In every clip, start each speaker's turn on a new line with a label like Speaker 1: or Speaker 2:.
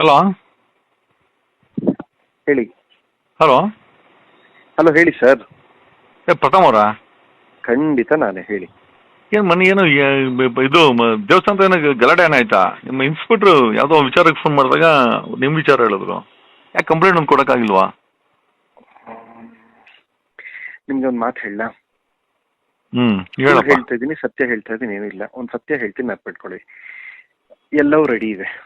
Speaker 1: Hello
Speaker 2: ಹೇಳಿ.
Speaker 1: Hello
Speaker 2: hello ಹೇಳಿ sir
Speaker 1: ಏ ಪ್ರಥಮ್ ಅವರಾ?
Speaker 2: ಖಂಡಿತ ನಾನೇ ಹೇಳಿ.
Speaker 1: ಏನು ಮನೆ ಏನು ಏ- ಬ- ಬ- ಇದು ಮ- ದೇವಸ್ಥಾನದ ಏನೋ ಗಲಾಟೆ ಏನಾಯ್ತಾ ನಿಮ್ಮ ಇನ್ಸ್ಪೆಕ್ಟ್ರು ಯಾವುದೋ ವಿಚಾರಕ್ಕೆ ಫೋನ್ ಮಾಡಿದಾಗ ನಿಮ್ಮ ವಿಚಾರ ಹೇಳಿದ್ರು. ಯಾಕೆ ಕಂಪ್ಲೇಂಟ್ ಒಂದು ಕೊಡೋಕ್ಕಾಗಿಲ್ವಾ?
Speaker 2: ನಿಮ್ಗೆ ಒಂದು ಮಾತು ಹೇಳ
Speaker 1: ಹ್ಞೂ ಹೇಳಪ್ಪ.
Speaker 2: ಹೇಳ್ತಾ ಇದ್ದೀನಿ ಸತ್ಯ ಹೇಳ್ತಾ ಇದ್ದೀನಿ ಏನಿಲ್ಲ. ಒಂದು ಸತ್ಯ ಹೇಳ್ತೀನಿ ನೆನಪಿಟ್ಕೊಳ್ಳಿ. ಎಲ್ಲವೂ ರೆಡಿ ಇದೆ.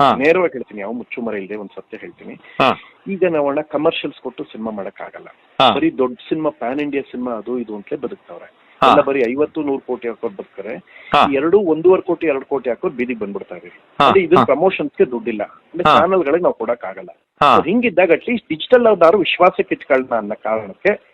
Speaker 2: ನೇರವಾಗಿ ಹೇಳ್ತೀನಿ ಯಾವ ಮುಚ್ಚುಮರ ಇಲ್ಲದೆ ಒಂದ್ ಸತ್ಯ ಹೇಳ್ತೀನಿ. ಈಗ ನಾವಣ್ಣ ಕಮರ್ಷಿಯಲ್ಸ್ ಕೊಟ್ಟು ಸಿನಿಮಾ ಮಾಡಕ್ ಆಗಲ್ಲ ಬರೀ ದೊಡ್ಡ ಸಿನಿಮಾ ಪ್ಯಾನ್ ಇಂಡಿಯಾ ಸಿನಿಮಾ ಅದು ಇದು ಅಂತಲೇ ಬದುಕ್ತಾವ್ರೆ. ಎಲ್ಲ ಬರೀ ಐವತ್ತು ನೂರ್ ಕೋಟಿ ಹಾಕೋರ್ ಬರ್ತಾರೆ ಎರಡು ಒಂದೂವರೆ ಕೋಟಿ ಎರಡು ಕೋಟಿ ಹಾಕೋರ್ ಬೀದಿಗೆ. ಅಂದ್ರೆ ಇದು ಪ್ರಮೋಷನ್ಸ್ಗೆ ದುಡ್ಡಿಲ್ಲ. ಅಂದ್ರೆ. ಚಾನಲ್ಗಳಿಗೆ ನಾವು ಕೊಡಕ್ ಆಗಲ್ಲ ಹಿಂಗಿದ್ದಾಗ ಅಟ್ಲೀಸ್ಟ್ ಡಿಜಿಟಲ್ ಅವ್ರದಾರು ವಿಶ್ವಾಸಕ್ಕೆ ಇಟ್ಕೊಳ್ಳೋಣ ಅನ್ನೋ ಕಾರಣಕ್ಕೆ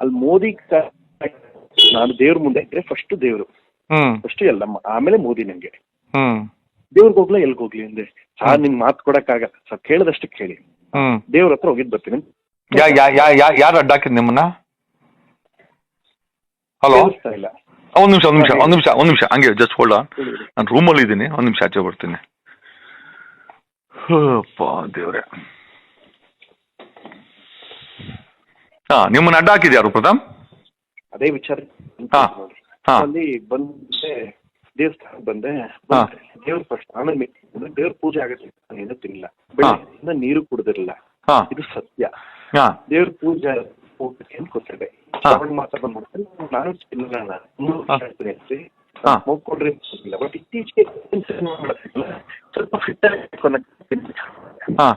Speaker 2: ಅಲ್ಲಿ ಮೋದಿ ನಾನು ದೇವ್ರ ಮುಂದೆ ಇದ್ರೆ ಫಸ್ಟ್ ದೇವ್ರು. ಫಸ್ಟ್ ಎಲ್ಲ ಆಮೇಲೆ ಮೋದಿ ನಂಗೆ. ದೇವ್ರಿಗೆ ಹೋಗ್ಲಾ ಎಲ್ಗ್ ಹೋಗ್ಲಿ ಅಂದ್ರೆ ಆ ನಿನ್ ಮಾತು ಕೊಡಕ್ಕಾಗಲ್ಲ ಸರ್ ಕೇಳದಷ್ಟು ಕೇಳಿ. ದೇವ್ರ ಹತ್ರ ಹೋಗಿದ್ ಬರ್ತೀನಿ.
Speaker 1: ಯಾರು ಅಡ್ಡ ಹಾಕಿದ್ ನಿಮ್ಮನ್ನ? ಹಲೋ
Speaker 2: ಇಲ್ಲ.
Speaker 1: ಒಂದ್ ನಿಮಿಷ ಒಂದ್ ನಿಮಿಷ ಒಂದ್ ನಿಮಿಷ ಒಂದ್ ನಿಮಿಷ. ಹಂಗೆ ಜಸ್ಟ್ ಹೋಲ್ಡ್ ಆನ್ ನಾನು ರೂಮಲ್ಲಿ ಇದ್ದೀನಿ ಒಂದ್ ನಿಮಿಷ ಆಚೆ ಬರ್ತೀನಿ. ದೇವ್ರೆ. ಹಾ ನಿಮ್ಮನ್ನ ಅಡ್ಡ ಹಾಕಿದ್ ಯಾರು ಪ್ರಥಮ್
Speaker 2: ಅದೇ ವಿಚಾರ
Speaker 1: ಹಾ. ಹಾ.
Speaker 2: ಅಲ್ಲಿ ಬಂದೆ ದೇವಸ್ಥಾನಕ್ಕೆ ಬಂದೆ
Speaker 1: ಹಾ.
Speaker 2: ದೇವ್ರ ಫಸ್ಟ್ ಆಮೇಲೆ ಮೆ- ದೇವ್ರ ಪೂಜೆ ಆಗುತ್ತೆ ನಾನು ಏನೂ ತಿನ್ನಿಲ್ಲ ಬೆಳಗ್ಗೆಯಿಂದ ನೀರು ಕುಡ್ದಿರಲಿಲ್ಲ
Speaker 1: ಹಾ
Speaker 2: ಇದು ಸತ್ಯ
Speaker 1: ಹಾ
Speaker 2: ದೇವ್ರ ಪೂಜೆ ಊಟಕ್ಕೆ ಅಂತ ಕೂತಿದ್ದೆ
Speaker 1: ಹಾ.
Speaker 2: ಶ್ರಾವಣ ಮಾಸ ಬಂದ್ಬಿಡ್ತಾರೆ ನಾನು ತಿನ್ನಲ್ಲ ನಾನು ಮೂರು
Speaker 1: ಹಾ.
Speaker 2: ವರ್ಷ ಆಯ್ತು ನೆನ್ಸಿ.
Speaker 1: ಹಾ.
Speaker 2: ಮೂಗ್ ಕೊಡ್ರಿ ಇಲ್ಲ ಬಟ್ ಇತ್ತೀಚೆಗೆ ಏನ್ ಸಿನಿಮಾ ಮಾಡೋದಿಲ್ಲ. ಸ್ವಲ್ಪ ಫಿಟ್
Speaker 1: ಹಾ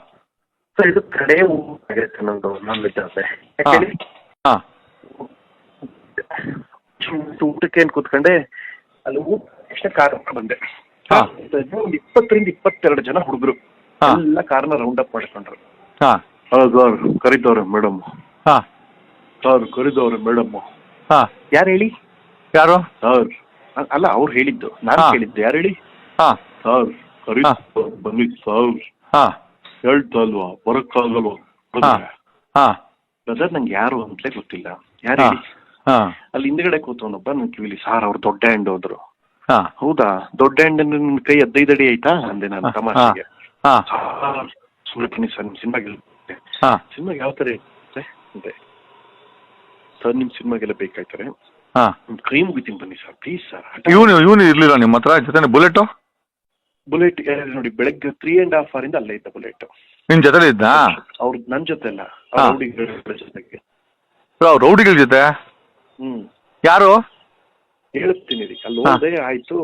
Speaker 2: ಸೊ ಇದು ಕಡೆ ಆಗುತ್ತೆ ನಂದು
Speaker 1: ಹಾ.
Speaker 2: ಊಟಕ್ಕೆ ಏನ್ ಕೂತ್ಕೊಂಡೆ ಅಲ್ಲಿ ಊಟ ತಕ್ಷಣ ಕಾರ್ ಬಂದೆ.
Speaker 1: ಹಾ.
Speaker 2: ಒಂದು ಇಪ್ಪತ್ತರಿಂದ ಇಪ್ಪತ್ತೆರಡು ಜನ ಹುಡುಗರು.
Speaker 1: ಹಾ.
Speaker 2: ಎಲ್ಲ ಕಾರ್ನ ರೌಂಡ್ ಅಪ್ ಮಾಡ್ಕೊಂಡ್ರು
Speaker 1: ಹಾ.
Speaker 2: ಸರ್ ಕರಿದವ್ರೆ ಮೇಡಮ್
Speaker 1: ಹಾ.
Speaker 2: ಸರ್ ಕರಿದವ್ರೆ ಮೇಡಮ್
Speaker 1: ಹಾ.
Speaker 2: ಯಾರು ಹೇಳಿ?
Speaker 1: ಯಾರು?
Speaker 2: ಸರ್ ಅಲ್ಲ ಅವ್ರು ಹೇಳಿದ್ದು. ನಾನು
Speaker 1: ಹೇಳಿದ್ದು
Speaker 2: ಕೇಳಿದ್ದು. ಯಾರು ಹೇಳಿ?
Speaker 1: ಹಾ.
Speaker 2: ಸರ್ ಕರಿ
Speaker 1: ಹಾ.
Speaker 2: ಬನ್ನಿ ಸರ್.
Speaker 1: ಹಾ.
Speaker 2: ಹೇಳ್ತಾ ಅಲ್ವಾ ಬರಕ್ಕಾಗಲ್ವಾ?
Speaker 1: ಹಾ ಹಾ.
Speaker 2: ಬ್ರದರ್ ನಂಗೆ ಯಾರು ಅಂತಲೇ ಗೊತ್ತಿಲ್ಲ. ಯಾರು
Speaker 1: ಹಾ
Speaker 2: ಹೇಳಿ?
Speaker 1: ಹಾ.
Speaker 2: ಅಲ್ಲಿ ಹಿಂದ್ಗಡೆ ಕೂತವನೊಬ್ಬ ನನ್ ಕಿವಿಲಿ ಸಾರ್ ಅವ್ರು ದೊಡ್ಡ ಹ್ಯಾಂಡ್ ಹೋದ್ರು.
Speaker 1: ಹಾ.
Speaker 2: ಹೌದಾ? ದೊಡ್ಡ ಹ್ಯಾಂಡ್ ನಿನ್ ಕೈ ಹದಿನೈದು ಅಡಿ ಆಯ್ತಾ? ಅಂದೆ ನಾನು
Speaker 1: ಹಾ,
Speaker 2: ತಮಾಷೆಗೆ.
Speaker 1: ಹಾ
Speaker 2: ಸುಮ್ಮನೆ ಬನ್ನಿ ಸರ್ ನಿಮ್ ಸಿನಿಮಾಗೆ
Speaker 1: ಹಾ.
Speaker 2: ಸಿನಿಮಾಗೆ ಯಾವ ತರ ಇರುತ್ತೆ? ಅಂದೆ. ಸರ್ ನಿಮ್ಮ ಸಿನಿಮಾಗೆಲ್ಲ ಬೇಕಾಯ್ತಾರೆ.
Speaker 1: ಹಾ.
Speaker 2: ಕ್ರೀಮ್ ಕೈ ಮುಗಿತೀನಿ ಬನ್ನಿ ಸರ್ ಪ್ಲೀಸ್ ಸರ್.
Speaker 1: ಇವನು ಇವನು ಇರ್ಲಿಲ್ಲ ನಿಮ್ಮ ಹತ್ರ? ಜೊತೆ ಬುಲೆಟು?
Speaker 2: ಬುಲೆಟ್ ನೋಡಿ ಬೆಳಗ್ಗೆ ತ್ರೀ ಅಂಡ್ ಹಾಫ್ ಅವರಿಂದ ಅಲ್ಲೇ ಇದ್ದ ಬುಲೆಟ್
Speaker 1: ನಿಮ್ ಜೊತೆ ಇದ್ದ?
Speaker 2: ಅವ್ರ ನನ್ ಜೊತೆ ಅಲ್ಲ. ರೌಡಿಗಳ ಜೊತೆಗೆ.
Speaker 1: ರೌಡಿಗಳ ಜೊತೆ?
Speaker 2: ಹ್ಮ್.
Speaker 1: ಯಾರು?
Speaker 2: ಹೇಳ್ತೀನಿ ರೀ ಅಲ್ಲಿ
Speaker 1: ಹಾ.
Speaker 2: ಹೋದೆ ಆಯ್ತು.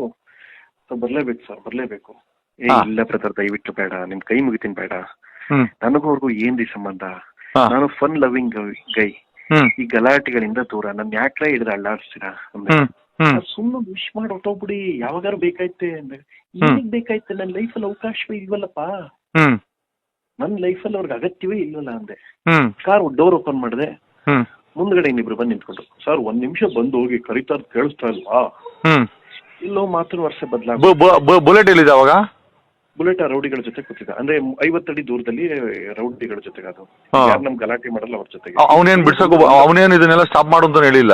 Speaker 2: ಸರ್ ಬರ್ಲೇಬೇಕು ಸರ್ ಬರ್ಲೇಬೇಕು. ಏ
Speaker 1: ಹಾ.
Speaker 2: ಇಲ್ಲ ಬ್ರದರ್ ದಯವಿಟ್ಟು ಬೇಡ ನಿಮ್ ಕೈ ಮುಗಿತೀನಿ ಬೇಡ.
Speaker 1: ಹ್ಮ್.
Speaker 2: ನನಗೂ ಅವ್ರಿಗೂ ಏನ್ರಿ ಸಂಬಂಧ?
Speaker 1: ಹಾ.
Speaker 2: ನಾನು ಫನ್ ಲವಿಂಗ್ ಗೈ
Speaker 1: ಹ್ಮ್.
Speaker 2: ಈ ಗಲಾಟೆಗಳಿಂದ ದೂರ ನನ್ ಯಾಕ್ರೆ ಹಿಡಿದ್ರೆ ಅಳ್ಳಾಡ್ಸ್ತೀರಾ ಅಂದೆ.
Speaker 1: ಹ್ಮ್.
Speaker 2: ಸುಮ್ಮನೆ ವಿಶ್ ಮಾಡಿ ಹೊಟ್ಟೋಗ್ಬಿಡಿ ಯಾವಾಗಾರು ಬೇಕಾಯ್ತೆ ಅಂದ್ರೆ
Speaker 1: ಈಗ
Speaker 2: ಏನಿಗ್ ಬೇಕಾಯ್ತೆ ನನ್ನ ಲೈಫಲ್ಲಿ ಅವಕಾಶವೇ ಇಲ್ವಲ್ಲಪ್ಪ.
Speaker 1: ನನ್
Speaker 2: ನನ್ನ ಲೈಫಲ್ಲಿ ಅವ್ರಿಗೆ ಅಗತ್ಯವೇ ಇಲ್ವಲ್ಲ ಅಂದೆ. ಕಾರ್ ಡೋರ್ ಓಪನ್ ಮಾಡಿದೆ. ಮುಂದ್ಗಡೆ ಇನ್ನಿಬ್ರು ಬಂದು ನಿಂತ್ಕೊಂಡ್ರು. ಸರ್ ಒಂದ್ ನಿಮಿಷ ಬಂದು ಹೋಗಿ ಕರಿತಾ ಇರೋದ್ ಕೇಳಿಸ್ತಾ ಇಲ್ವಾ? ಇಲ್ಲೋ ಮಾತ್ರ ವರ್ಷ ಬದಲಾಗ
Speaker 1: ಬು- ಬು- ಬು- ಬುಲೆಟ್ ಎಲ್ಲಿದೆ ಅವಾಗ?
Speaker 2: ಬುಲೆಟ್ ಆ ರೌಡಿಗಳ ಜೊತೆ ಕೂತಿದ್ದ. ಅಂದ್ರೆ ಐವತ್ತಡಿ ದೂರದಲ್ಲಿ ರೌಡಿಗಳ ಜೊತೆಗೆ ಅದು. ಯಾರು ನಮ್ ಗಲಾಟೆ ಮಾಡಲ್ಲ ಅವ್ರ ಜೊತೆಗೆ.
Speaker 1: ಅವ್- ಅವನೇನ್ ಬಿಡ್ಸಕ್ ಅವನೇನ್ ಇದನ್ನೆಲ್ಲ ಸ್ಟಾಪ್ ಮಾಡು ಅಂತ ಹೇಳಿಲ್ಲ?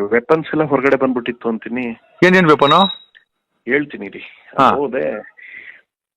Speaker 2: ವೆಪನ್ಸ್ ಎಲ್ಲ ಹೊರಗಡೆ ಬಂದ್ಬಿಟ್ಟಿತ್ತು ಅಂತೀನಿ.
Speaker 1: ಏನೇನ್ ವೆಪನ್
Speaker 2: ಹೇಳ್ತೀನಿ ರೀ ಹೋದೆ.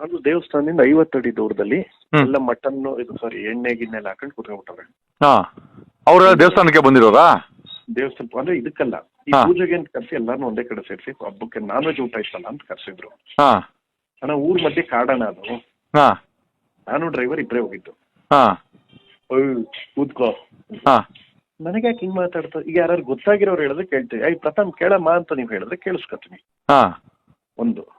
Speaker 2: ಅದು ದೇವಸ್ಥಾನದಿಂದ ಐವತ್ತಡಿ ದೂರದಲ್ಲಿ
Speaker 1: ಹ್ಮ್.
Speaker 2: ಎಲ್ಲ ಮಟನ್ ಇದು ಸಾರಿ ಎಣ್ಣೆ ಗಿಣ್ಣೆ ಎಲ್ಲ ಹಾಕೊಂಡು ಕುತ್ಕೊಂಡ್ಬಿಟ್ಟವ್ರೆ.
Speaker 1: ಹಾ. ಅವ್ರ ದೇವಸ್ಥಾನಕ್ಕೆ ಬಂದಿರೋರಾ?
Speaker 2: ದೇವಸ್ಥಾನ ಅಂದ್ರೆ ಇದಕ್ಕಲ್ಲ. ಈ
Speaker 1: ಹಾ.
Speaker 2: ಪೂಜೆಗೆ ಅಂತ ಕರ್ಸಿ ಎಲ್ಲಾರನ್ನೂ ಒಂದೇ ಕಡೆ ಸೇರಿಸಿ ಹಬ್ಬಕ್ಕೆ ನಾನ್ ವೆಜ್ ಊಟ ಇಷ್ಟಲ್ಲ ಅಂತ ಕರ್ಸಿದ್ರು.
Speaker 1: ಹಾ.
Speaker 2: ಅಣ್ಣ ಊರ್ ಮಧ್ಯೆ ಕಾಡಣ ಅದು.
Speaker 1: ಹಾ.
Speaker 2: ನಾನು ಡ್ರೈವರ್ ಇಬ್ಬರೇ ಹೋಗಿದ್ದು.
Speaker 1: ಹಾ.
Speaker 2: ಕೂತ್ಕೋ.
Speaker 1: ಹಾ.
Speaker 2: ನನಗೆ ಯಾಕೆ ಹಿಂಗ್ ಮಾತಾಡ್ತಾ ಈಗ ಯಾರು ಗೊತ್ತಾಗಿರೋರು ಹೇಳಿದ್ರೆ ಕೇಳ್ತೀವಿ ಐ ಪ್ರಥಮ್ ಕೇಳಮ್ಮ ಅಂತ ನೀವು ಹೇಳಿದ್ರೆ ಕೇಳಿಸ್ಕೊತೀನಿ.
Speaker 1: ಹಾ.
Speaker 2: ಒಂದು.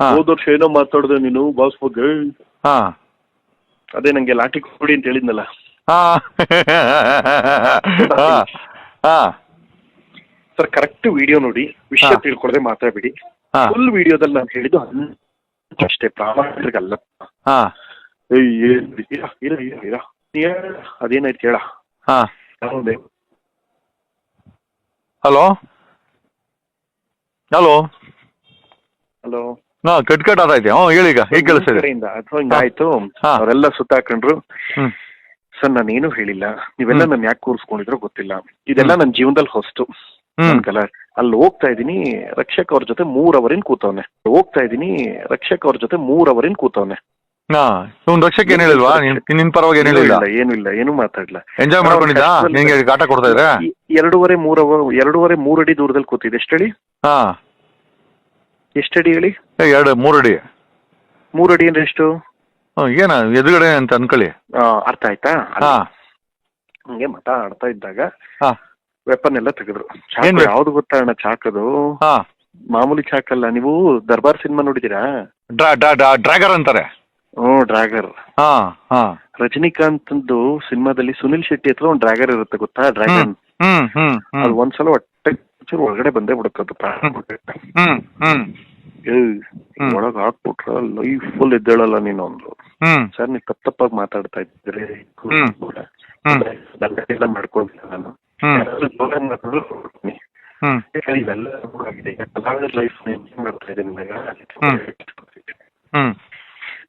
Speaker 2: ಹೋದ ವರ್ಷ ಏನೋ ಮಾತಾಡ್ದೆ ನೀನು ಬಾಸ್ ಬಗ್ಗೆ.
Speaker 1: ಹಾ.
Speaker 2: ಅದೇ ನಂಗೆ ಲಾಠಿ ಕೊಡಿ ಅಂತ ಹೇಳಿದ್ನಲ್ಲ.
Speaker 1: ಹಾ. ಹಾ. ಹಾ.
Speaker 2: ಸರ್ ಕರೆಕ್ಟ್ ವಿಡಿಯೋ ನೋಡಿ ವಿಷಯ
Speaker 1: ಹಾ.
Speaker 2: ತಿಳ್ಕೊಳದೆ ಮಾತಾಡ್ಬಿಡಿ. ಫುಲ್ ವಿಡಿಯೋದಲ್ಲಿ ನಾನು ಹೇಳಿದ್ದು ಅಷ್ಟೇ ಪ್ರಾಮಾಣಿಕಲ್ಲ
Speaker 1: ಹಾ.
Speaker 2: ಅದೇನಾಯ್ತು ಕೇಳ
Speaker 1: ಹಲೋ? ಹಲೋ?
Speaker 2: ಹಲೋ?
Speaker 1: ಹಾ ಕಟ್ ಕಟ್ ಆದೈತೆ ಹ್ಞೂ ಹೇಳಿ ಈಗ ಈಗ ಕೇಳಿಸ್ತಿದೆ.
Speaker 2: ಕಡೆಯಿಂದ ಅಥವಾ ಹಿಂಗಾಯ್ತು
Speaker 1: ಹಾ.
Speaker 2: ಅವರೆಲ್ಲ ಸುತ್ತಾಕೊಂಡ್ರು.
Speaker 1: ಹ್ಮ್.
Speaker 2: ಸರ್ ಏನು ಹೇಳಿಲ್ಲ. ನೀವೆಲ್ಲ
Speaker 1: ಹ್ಮ್.
Speaker 2: ನನ್ ಯಾಕೆ ಕೂರಿಸ್ಕೊಂಡಿದ್ರು ಗೊತ್ತಿಲ್ಲ. ಇದೆಲ್ಲ. ನನ್ನ ಜೀವನದಲ್ಲಿ ಹೊಸ್ತು.
Speaker 1: ಹ್ಮ್.
Speaker 2: ನನ್ಗಲ್ಲ ಅಲ್ಲಿ ಹೋಗ್ತಾ ಇದೀನಿ ರಕ್ಷಕ ಅವ್ರ ಜೊತೆ ಮೂರ್ ಅವರಿನ್ ಕೂತವ್ನೆ. ಹೋಗ್ತಾ ಇದೀನಿ ರಕ್ಷಕ ಅವ್ರ ಜೊತೆ ಮೂರ್ ಅವರಿನ್ ಕೂತವ್ನೆ.
Speaker 1: ಹಾ ಇವ್ನು ರಕ್ಷಕ್ ಏನ್ ಹೇಳಿಲ್ವಾ? ನಿನ್ ನಿನ್ ಪರವಾಗಿ ಏನ್ ಹೇಳಿಲ್ಲ?
Speaker 2: ಇಲ್ಲ ಏನೂ ಇಲ್ಲ ಏನು ಮಾತಾಡ್ಲ
Speaker 1: ಎಂಜಾಯ್ ಮಾಡ್ಕೊಂಡಿದ್ದ? ನಿನ್ಗೆ ಕಾಟ ಕೊಡ್ತಾ ಇದ್ರೆ?
Speaker 2: ಎರಡೂವರೆ ಮೂರ್ ಅವರ್ ಎರಡೂವರೆ ಮೂರ್ ಅಡಿ ದೂರದಲ್ಲಿ ಕೂತಿದೆ ಹೇಳಿ?
Speaker 1: ಹಾ.
Speaker 2: ಎಷ್ಟಡಿ ಹೇಳಿ?
Speaker 1: ಏ, ಎರಡು ಮೂರು ಅಡಿ.
Speaker 2: ಮೂರು ಅಡಿ ಅಂದ್ರೆ ಎಷ್ಟು?
Speaker 1: ಹ್ಮ್, ಏನ ಎದುರುಗಡೆ ಅಂತ ಅನ್ಕೊಳ್ಳಿ.
Speaker 2: ಆ, ಅರ್ಥ ಆಯ್ತಾ?
Speaker 1: ಹಾ.
Speaker 2: ಹಂಗೆ ಆಡ್ತಾ ಇದ್ದಾಗ
Speaker 1: ಹಾ.
Speaker 2: ವೆಪನ್ ಎಲ್ಲ ತೆಗೆದ್ರು
Speaker 1: ಏನ್
Speaker 2: ಚಾಕು
Speaker 1: ವೆ-
Speaker 2: ಯಾವ್ದು ಗೊತ್ತಾ ಅಣ್ಣ ಚಾಕದು?
Speaker 1: ಹಾ.
Speaker 2: ಮಾಮೂಲಿ ಚಾಕಲ್ಲ ನೀವು ದರ್ಬಾರ್ ಸಿನಿಮಾ ನೋಡಿದೀರಾ
Speaker 1: ಡ್ರಾ ಡ್ರಾ ಡ್ರಾ ಡ್ರ್ಯಾಗರ್ ಅಂತಾರೆ.
Speaker 2: ಹ್ಮ್ ಡ್ರ್ಯಾಗರ್
Speaker 1: ಹಾ ಹಾ.
Speaker 2: ರಜನಿಕಾಂತ್ ಸಿನಿಮಾದಲ್ಲಿ ಸುನಿಲ್ ಶೆಟ್ಟಿ ಹತ್ರ ಒಂದು ಡ್ರ್ಯಾಗರ್ ಇರುತ್ತೆ ಗೊತ್ತಾ? ಡ್ರ್ಯಾಗನ್.
Speaker 1: ಹ್ಮ್ ಹ್ಮ್
Speaker 2: ಅದು
Speaker 1: ಹ್ಮ್
Speaker 2: ಒಂದ್ಸಲ ಚೂರು ಒಳಗಡೆ ಬಂದೇ ಬಿಡುತ್ತದು ಪ್ರಾಣ ಬಿಡುತ್ತೆ.
Speaker 1: ಹ್ಮ್ ಹ್ಮ್.
Speaker 2: ಏಯ್,
Speaker 1: ಹ್ಮ್.
Speaker 2: ಒಳಗ್ ಹಾಕ್ಬಿಟ್ರ ಲೈಫ್ ಫುಲ್ ಇದ್ದೇಳಲ್ಲ ನೀನು ಅಂದ್ರು. ಸರ್ ನೀವು ತಪ್ಪ ತಪ್ಪಾಗಿ ಮಾತಾಡ್ತಾ.
Speaker 1: ಹ್ಮ್.
Speaker 2: ಎಲ್ಲ ಮಾಡ್ಕೊಂಡಿಲ್ಲ ನಾನು. ಇವೆಲ್ಲ ಆಗಿದೆ. ಲೈಫ್ ಮಾಡ್ತಾ ಇದ್ದೀನಿ
Speaker 1: ಹ್ಮ್. ಹ್ಮ್.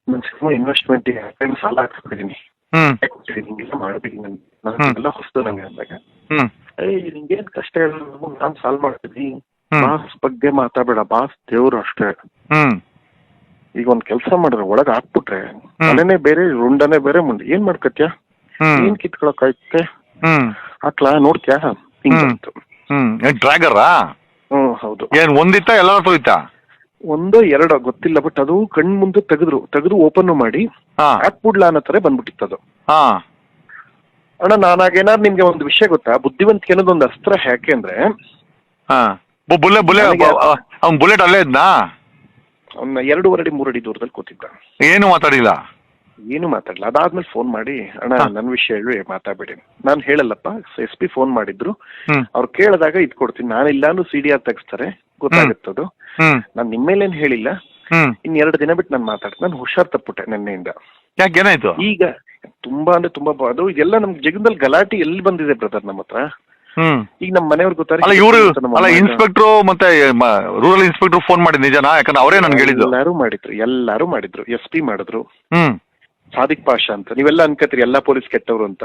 Speaker 2: ನನ್ನ ಸಿನಿಮಾ ಇನ್ವೆಸ್ಟ್ಮೆಂಟ್ ಸಾಲ ನಾನು ಎಲ್ಲ ಹೊಸ್ತು ನಂಗೆ ಅಂದಾಗ. ಏಯ್ ನಿಂಗೇನ್ ಕಷ್ಟ ಹೇಳ ನಾನ್ ಸಾಲ್ವ್ ಮಾಡ್ತೀನಿ. ಬಾಸ್ ಬಗ್ಗೆ ಮಾತಾಡಬೇಡ ಬಾಸ್ ದೇವ್ರು ಅಷ್ಟೇ. ಈಗ ಒಂದ್ ಕೆಲಸ ಮಾಡಿದ್ರೆ ಒಳಗ್ ಹಾಕ್ಬಿಟ್ರೆ ತಲೆನೇ ಬೇರೆ ರುಂಡನೇ ಬೇರೆ ಮುಂದೆ. ಏನ್ ಮಾಡ್ಕತ್ಯ? ಏನ್ ಕಿತ್ಕೊಳಕ್
Speaker 1: ಐತೆ
Speaker 2: ಹಾಕ್ಲಾ ನೋಡ್ತ್ಯಾ? ಹಿಂಗ್
Speaker 1: ಹ್ಮ್.
Speaker 2: ಬಂತು.
Speaker 1: ಡ್ರ್ಯಾಗರಾ?
Speaker 2: ಹ್ಮ್ ಹೌದು.
Speaker 1: ಏನ್ ಒಂದಿತ್ತ ಎಲ್ಲ ಹೋಯ್ತಾ?
Speaker 2: ಒಂದೋ ಎರಡೋ ಗೊತ್ತಿಲ್ಲ ಬಟ್ ಅದು ಕಣ್ ಮುಂದೆ ತೆಗೆದ್ರು ತೆಗೆದು ಓಪನ್ ಮಾಡಿ ಹಾಕ್ಬಿಡ್ಲಾ ಅನ್ನೋ ತರ ಬಂದ್ಬಿಟ್ಟಿತ್ತು ಅದು.
Speaker 1: ಹಾ.
Speaker 2: ಅಣ್ಣ ನಾನಾಗೇನಾದ್ರು ನಿಮ್ಗೆ ಒಂದು ವಿಷಯ ಗೊತ್ತಾ? ಬುದ್ಧಿವಂತಿಕೆ ಅನ್ನೋದು ಒಂದು ಅಸ್ತ್ರ ಯಾಕೆ ಅಂದ್ರೆ
Speaker 1: ಹಾ. ಬುಲ್ಲೆ ಅವ್ನ್ ಬುಲೆಟ್ ಅಲ್ಲೇ ಇದ್ನಾ?
Speaker 2: ಅವ್ನ ಎರಡೂವರೆ ಅಡಿ ಮೂರಡಿ ದೂರದಲ್ಲಿ ಕೂತಿದ್ದ.
Speaker 1: ಏನು ಮಾತಾಡಿಲ್ಲ?
Speaker 2: ಏನು ಮಾತಾಡಲ್ಲ ಅದಾದ್ಮೇಲೆ ಫೋನ್ ಮಾಡಿ ಅಣ್ಣ. ನನ್ನ ವಿಷಯ ಹೇಳಿ ಮಾತಾಡ್ಬೇಡಿ. ನಾನು ಹೇಳಲ್ಲಪ್ಪ ಎಸ್ ಪಿ ಫೋನ್ ಮಾಡಿದ್ರು. ಅವ್ರು ಕೇಳಿದಾಗ ಇದ್ ಕೊಡ್ತೀನಿ ನಾನು ಇಲ್ಲಾನು ಸಿ ಡಿ ಆರ್ ತೆಗಿಸ್ತಾರೆ. ಗೊತ್ತಾಗುತ್ತದು
Speaker 1: ಅದು.
Speaker 2: ನಾನು ನಿಮ್ಮೇಲೇನ್ ಹೇಳಿಲ್ಲ. ಇನ್ ಎರಡು ದಿನ ಬಿಟ್ಟು ನಾನು ಮಾತಾಡ್ತೀನಿ. ನಾನು ಹುಷಾರ್ ತಪ್ಪುಟ್ಟೆ ನಿನ್ನೆಯಿಂದ.
Speaker 1: ಯಾಕೆ ಏನಾಯ್ತು?
Speaker 2: ಈಗ ತುಂಬಾ ಅಂದ್ರೆ ತುಂಬಾ ಬ- ಅದು ಇದೆಲ್ಲ ನಮ್ ಜಗದಲ್ಲಿ ಗಲಾಟೆ ಎಲ್ಲಿ ಬಂದಿದೆ ಬ್ರದರ್ ನಮ್ಮ ಹತ್ರ?
Speaker 1: ಹ್ಮ್.
Speaker 2: ಈಗ ನಮ್ಮ ಮನೆಯವ್ರು ಗೊತ್ತಾರೆ
Speaker 1: ಅಲ್ಲ ಇವರು ಅಲ್ಲ ಇನ್ಸ್ಪೆಕ್ಟ್ರು ಮತ್ತೆ ರೂರಲ್ ಇನ್ಸ್ಪೆಕ್ಟರ್ ಫೋನ್ ಮಾಡಿದ್ ನಿಜನಾ? ಯಾಕಂದ್ರೆ ಅವರೇ ನನ್ಗೆ ಹೇಳಿದ್ರು
Speaker 2: ಎಲ್ಲಾರು ಮಾಡಿದ್ರು ಎಲ್ಲಾರು ಮಾಡಿದ್ರು. ಎಸ್ ಪಿ ಮಾಡಿದ್ರು.
Speaker 1: ಹ್ಮ್.
Speaker 2: ಸಾದಿಕ್ ಪಾಷಾ ಅಂತ. ನೀವೆಲ್ಲ ಅನ್ಕತ್ರಿ ಎಲ್ಲಾ ಪೊಲೀಸ್ ಕೆಟ್ಟವ್ರು ಅಂತ.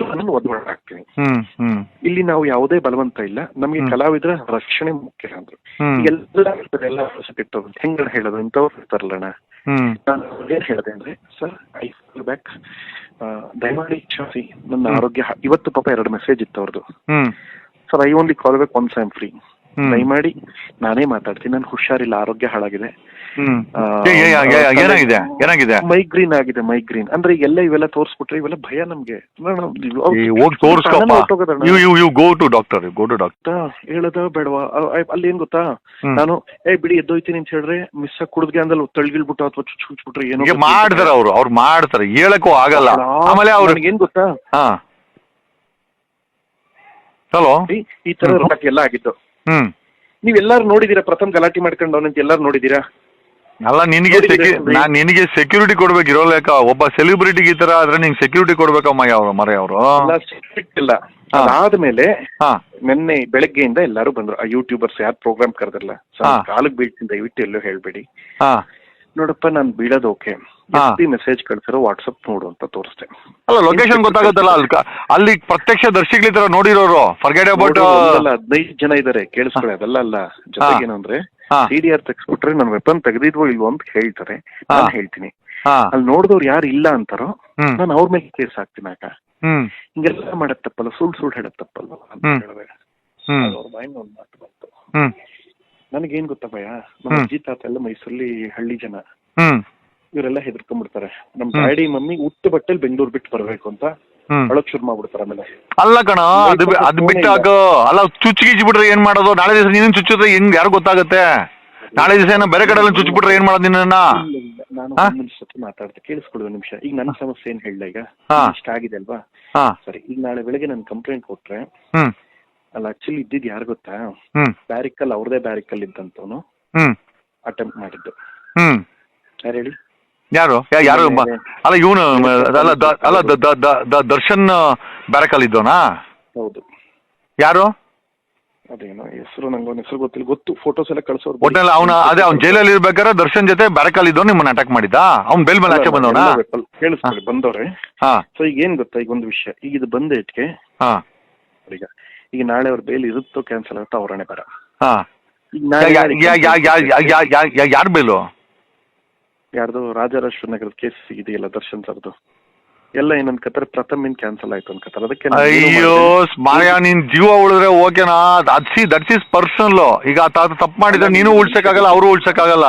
Speaker 2: ನಾನು ಒದ್ವಾಡ ಆಗ್ತೀನಿ ಇಲ್ಲಿ ನಾವು ಯಾವುದೇ ಬಲವಂತ ಇಲ್ಲ. ನಮಗೆ. ಕಲಾವಿದರ ರಕ್ಷಣೆ ಮುಖ್ಯ ಅಂದ್ರು. ಎಲ್ಲ ಎಲ್ಲ ಹೆಂಗ ಹೇಳೋದು? ಇಂಥವ್ರು ಇರ್ತಾರಲ್ಲಣ್ಣ. ನಾನು ಏನ್ ಹೇಳಿದೆ ಅಂದ್ರೆ ಸರ್ ಐ ಫೀಲ್ ಬ್ಯಾಕ್ ದಯಮಾಡಿ ಕ್ಷಮಿಸಿ. ನನ್ನ ಆರೋಗ್ಯ ಇವತ್ತು ಪಾಪ ಎರಡು ಮೆಸೇಜ್ ಇತ್ತು ಅವ್ರದ್ದು sir I only call back once I free
Speaker 1: ಹ್ಮ್.
Speaker 2: ದಯಮಾಡಿ ನಾನೇ ಮಾತಾಡ್ತೀನಿ. ನನ್ ಹುಷಾರಿಲ್ಲ ಆರೋಗ್ಯ ಹಾಳಾಗಿದೆ.
Speaker 1: ಹ್ಮ್. ಏನಾಗಿದೆ? ಏನಾಗಿದೆ?
Speaker 2: ಮೈಗ್ರೀನ್ ಆಗಿದೆ ಮೈಗ್ರೀನ್ ಅಂದ್ರೆ ಎಲ್ಲ ಇವೆಲ್ಲ ತೋರಿಸ್ಬಿಟ್ರೆ ಇವೆಲ್ಲ ಭಯ ನಮ್ಗೆ.
Speaker 1: ಹೋಗಿ ತೋರ್ಸ್ಕೊಪ್ಪ. You you you go to doctor go to doctor
Speaker 2: ಗೊತ್ತಾ ಹೇಳದ ಬೇಡವಾ? ಅಲ್ಲಿ ಏನ್ ಗೊತ್ತಾ? ನಾನು ಏ ಬಿಡಿ ಎದ್ದೋಯ್ತೀನಿ ಅಂತ ಹೇಳಿದ್ರೆ ಮಿಸ್ ಕುಡಿದ್ಗೆ ಅಂದಲ್ಲಿ ತಳ್ಗಿಳ್ಬಿಟ್ಟು ಅಥವಾ ಚುಚ್ ಚುಚ್ಬಿಟ್ರೆ ಏನೋ
Speaker 1: ಮಾಡ್ತಾರೆ ಅವರು ಅವ್ರು ಮಾಡ್ತಾರೆ. ಹೇಳಕ್ಕೂ ಆಗಲ್ಲ. ಆಮೇಲೆ ಅವ್ರು
Speaker 2: ಏನ್ ಗೊತ್ತಾ?
Speaker 1: ಹಲೋ
Speaker 2: ಈ- ತರ ಎಲ್ಲ ಆಗಿದ್ದು.
Speaker 1: ಹ್ಮ್.
Speaker 2: ನೀವೆಲ್ಲಾರು ನೋಡಿದೀರಾ ಪ್ರಥಮ ಗಲಾಟೆ ಮಾಡ್ಕೊಂಡು ಅವನಂತ ಎಲ್ಲಾರು ನೋಡಿದೀರಾ?
Speaker 1: ಅಲ್ಲ ನಿನಗೆ
Speaker 2: ನಾನು
Speaker 1: ಸೆಕ್ಯೂ
Speaker 2: ಕಣ್ರೀ?
Speaker 1: ನಾನ್ ನಿನಗೆ ಸೆಕ್ಯೂರಿಟಿ ಕೊಡ್ಬೇಕು ಇರೋಲೇಕ ಒಬ್ಬ ಸೆಲೆಬ್ರಿಟಿಗೆ ಈ ತರ ಆದ್ರೆ ನಿಂಗೆ ಸೆಕ್ಯೂರಿಟಿ ಕೊಡ್ಬೇಕಮ್ಮ ಯಾವ ಮರ ಅವರು
Speaker 2: ಆದ್ಮೇಲೆ ಸಿಕ್ಕಿಲ್ಲ
Speaker 1: ಹಾ.
Speaker 2: ಅದಾದ್ಮೇಲೆ ನಿನ್ನೆ ಬೆಳಗ್ಗೆಯಿಂದ ಎಲ್ಲಾರು ಬಂದ್ರು. ಆ ಯೂಟ್ಯೂಬರ್ಸ್ ಯಾರು ಪ್ರೋಗ್ರಾಮ್ ಕರೆದಿಲ್ಲ ಕಾಲಕ್ ಬೀಳ್ತೀನಿ ದಯವಿಟ್ಟು ಎಲ್ಲೋ ಹೇಳ್ಬೇಡಿ.
Speaker 1: ಹಾ.
Speaker 2: ನೋಡಪ್ಪ ನಾನ್ ಬೀಳೋದು ಓಕೆ. ಮೆಸೇಜ್ ಕಳ್ಸಿರೋ ವಾಟ್ಸಪ್ ನೋಡು ಅಂತ ತೋರಿಸ್ತೇ
Speaker 1: ಅಲ್ಲ ಲೊಕೇಶನ್ ಗೊತ್ತಾಗುತ್ತಲ್ಲ ಅಲ್ಲಿ ಅಲ್ಲಿ ಪ್ರತ್ಯಕ್ಷ ದರ್ಶಿಗಳ ತರ ನೋಡಿರೋರು. ಫರ್ಗೆಟ್ ಅಬೌಟ್
Speaker 2: ಹದಿನೈದು ಜನ ಇದಾರೆ. ಕೇಳಿಸ್ಕೊಳ್ಳಿ ಅದೆಲ್ಲ ಅಲ್ಲ. ಜೊತೆಗೆ ಅಂದ್ರೆ ಸಿ ಡಿ ಆರ್ ತೆಗ್ಸ್ಬಿಟ್ರೆ ನಾನು ವೆಪನ್ ತೆಗೆದಿದ್ವೋ ಇಲ್ವೋ ಅಂತ ಹೇಳ್ತಾರೆ. ನಾನು ಹೇಳ್ತೀನಿ. ಅಲ್ಲಿ ನೋಡಿದವ್ರು ಯಾರು ಇಲ್ಲ ಅಂತಾರೋ ನಾನು ಅವ್ರ ಮೇಲೆ ಕೇಸ್ ಹಾಕ್ತೀನಿ ಆಗ. ಹಿಂಗೆಲ್ಲ ಮಾಡಕ್ ತಪ್ಪಲ್ಲ ಸುಳ್ಳು ಸುಳ್ಳು ಹೇಳಕ್ ತಪ್ಪಲ್ಲ ಅಂತ ಅವ್ರ ಬಾಯಿಂದ ಒಂದು ಮಾತು ಬಂತು. ನನಗೇನ್ ಗೊತ್ತಾ ಭಯ? ನಮ್ಮ. ಅಜ್ಜಿ ತಾತ ಎಲ್ಲ ಮೈಸೂರಲ್ಲಿ ಹಳ್ಳಿ ಜನ. ಇವರೆಲ್ಲ ಹೆದರ್ಕೊಂಡ್ಬಿಡ್ತಾರೆ. ನಮ್. ಡ್ಯಾಡಿ ಮಮ್ಮಿ ಉಟ್ಟು ಬಟ್ಟೆಲ್ ಬೆಂಗಳೂರು ಬಿಟ್ಟು ಬರ್ಬೇಕು ಅಂತ. ಅಳಕ್ ಶುರು ಮಾಡ್ಬಿಡ್ತಾರೆ ಆಮೇಲೆ.
Speaker 1: ಅಲ್ಲ ಕಣ ಅದು ಬಿ- ಅದು ಅಲ್ಲ ಚುಚ್ಚು ಗೀಚ್ ಬಿಟ್ರೆ ಏನ್ ಮಾಡೋದು? ನಾಳೆ ದಿವಸ ನೀನು ಚುಚ್ಚಿದ್ರೆ ಹೆಂಗ್ ಯಾರು ಗೊತ್ತಾಗುತ್ತೆ? ನಾಳೆ ದಿವಸ ಏನೋ ಬೇರೆ ಕಡೆ ಎಲ್ಲ ಚುಚ್ಚಿಬಿಟ್ರೆ ಏನ್ ಮಾಡೋದು ನಿನ್ನ
Speaker 2: ಇಲ್ಲ, ಇಲ್ಲ. ನಾನು
Speaker 1: ಹಾ?
Speaker 2: ನಿಮಿಷ ಜೊತೆ ಮಾತಾಡ್ತೆ. ಕೇಳಿಸ್ಕೊಳ್ಳಿ ನಿಮಿಷ. ಈಗ ನನ್ನ ಸಮಸ್ಯೆ ಏನ್ ಹೇಳ್ದೆ ಈಗ?
Speaker 1: ಹಾ.
Speaker 2: ಇಷ್ಟ ಆಗಿದೆ ಅಲ್ವಾ?
Speaker 1: ಹಾ.
Speaker 2: ಸರಿ ಈಗ ನಾಳೆ ಬೆಳಗ್ಗೆ ನಾನು ಕಂಪ್ಲೇಂಟ್ ಕೊಟ್ರೆ
Speaker 1: ಹ್ಮ್.
Speaker 2: ಅಲ್ಲ ಆಕ್ಚುಲಿ ಇದ್ದಿದ್ ಯಾರು ಗೊತ್ತಾ?
Speaker 1: ಹ್ಮ್.
Speaker 2: ಬ್ಯಾರಿಕಲ್ ಅವ್ರದೇ ಬ್ಯಾರಿಕಲ್ ಇದ್ದಂತವನು
Speaker 1: ಹ್ಮ್.
Speaker 2: ಅಟೆಂಪ್ಟ್ ಮಾಡಿದ್ದು.
Speaker 1: ಹ್ಮ್.
Speaker 2: ಯಾರು ಹೇಳಿ?
Speaker 1: ಯಾರು? ಯಾರು ಅಲ್ಲ ಇವನು ಅಲ್ಲ ದ- ಅಲ್ಲ ದ- ದರ್ಶನ್ ಬ್ಯಾರಕಲ್ ಇದ್ದೋನಾ
Speaker 2: ಹೌದು.
Speaker 1: ಯಾರು?
Speaker 2: ಅದೇನೋ ಹೆಸರು ನಂಗೆ ಅವ್ನ ಹೆಸರು ಗೊತ್ತಿಲ್ಲ. ಗೊತ್ತು ಫೋಟೋಸ್ ಎಲ್ಲ ಕಳ್ಸೋರು
Speaker 1: ಒಟ್ಟಲ್ಲಿ ಅವನ ಅದೇ ಅವ್ನ ಜೈಲಲ್ಲಿ ಇರ್ಬೇಕಾದ್ರೆ ದರ್ಶನ್ ಜೊತೆ ಬ್ಯಾರಕಲ್ಲಿ ಇದ್ದವ್ ನಿಮ್ಮನ್ನ ಅಟ್ಯಾಕ್ ಮಾಡಿದ್ದ? ಅವ್ನ್ ಬೇಲ್ ಮೇಲೆ ಆಚೆ ಬಂದವನ?
Speaker 2: ಕೇಳಿಸ್ಕೊಳ್ಳಿ ಬಂದವ್ರೆ.
Speaker 1: ಹಾ.
Speaker 2: ಸೊ ಈಗ ಏನ್ ಗೊತ್ತಾ ಈಗ ಒಂದು ವಿಷಯ. ಈಗ ಇದು ಬಂದ ಇಟ್ಗೆ
Speaker 1: ಹಾ.
Speaker 2: ಈಗ ಈಗ ನಾಳೆ ಅವ್ರ ಬೇಲ್ ಇರುತ್ತೋ ಕ್ಯಾನ್ಸಲ್ ಆಗುತ್ತೋ ಅವರಣೆ ಬರ
Speaker 1: ಯಾರ ಬೇಲು?
Speaker 2: ಯಾರ್ದು ರಾಜರಾಜೇಶ್ವರ ನಗರದ ಕೇಸ್ ಇದೆಯಲ್ಲ ದರ್ಶನ್ ಸರ್ದು. ಎಲ್ಲ ಏನಂತ ಕತ್ತಾರೆ ಪ್ರಥಮ್ ಇನ್ ಕ್ಯಾನ್ಸಲ್ ಆಯ್ತು ಅನ್ಕತ್ತಾರೆ ಅದಕ್ಕೆ ನಾನ್ ಏನು
Speaker 1: ಅಯ್ಯೋ ಮಾಯಾ ನಿನ್ ಜೀವ ಉಳಿದ್ರೆ ಓಕೆನಾ ಅದ್ಸಿ ದಟ್ಸ್ ಇಸ್ ಪರ್ಸನಲ್ ಈಗ ತಾತ ತಪ್ಪು ಮಾಡಿದ್ರೆ ನೀನು ಉಳ್ಸಕ್ಕಾಗಲ್ಲ ಅವರು ಉಳ್ಸಕ್ಕಾಗಲ್ಲ.